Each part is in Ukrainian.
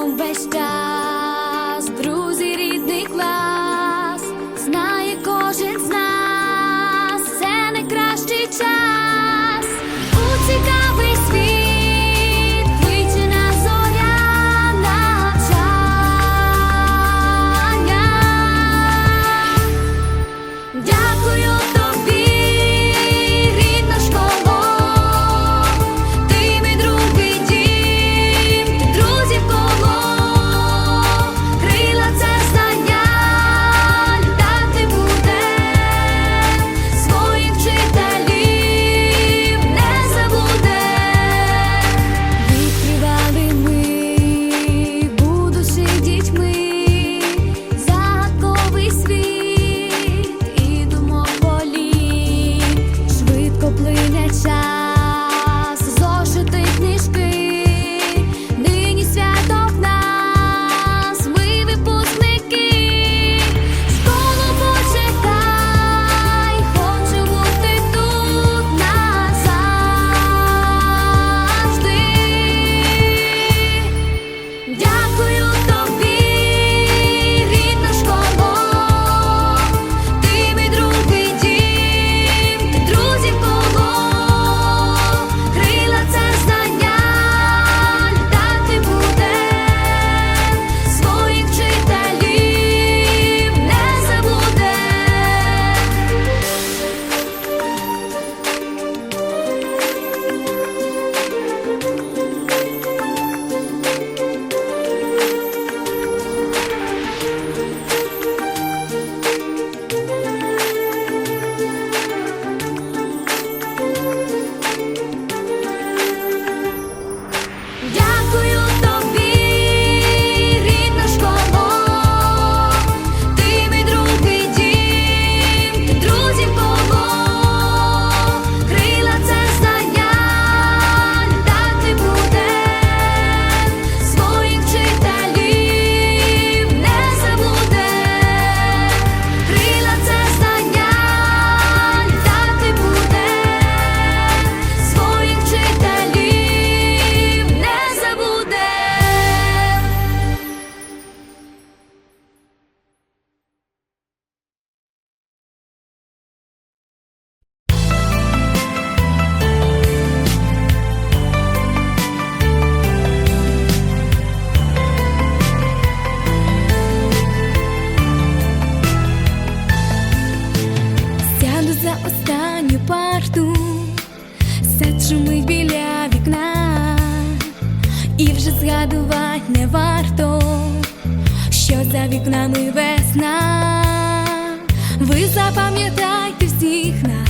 don't waste time. шумить біля вікна, і вже згадувати не варто, що за вікнами весна, ви запам'ятайте всіх нас.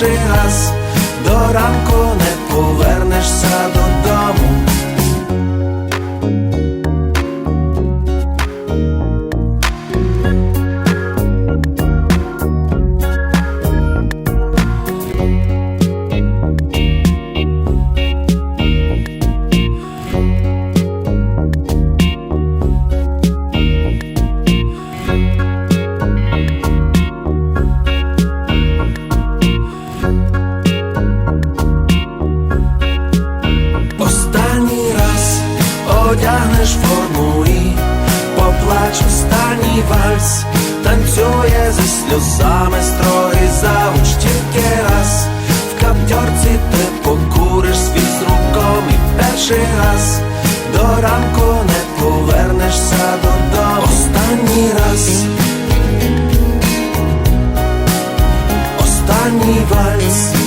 Перший раз до ранку одягнеш форму і поплач останній вальс, танцює зі сльозами строгий завуч тільки раз в каптьорці ти покуриш свій з руком і перший раз до ранку не повернешся додому. Останній раз. Останній вальс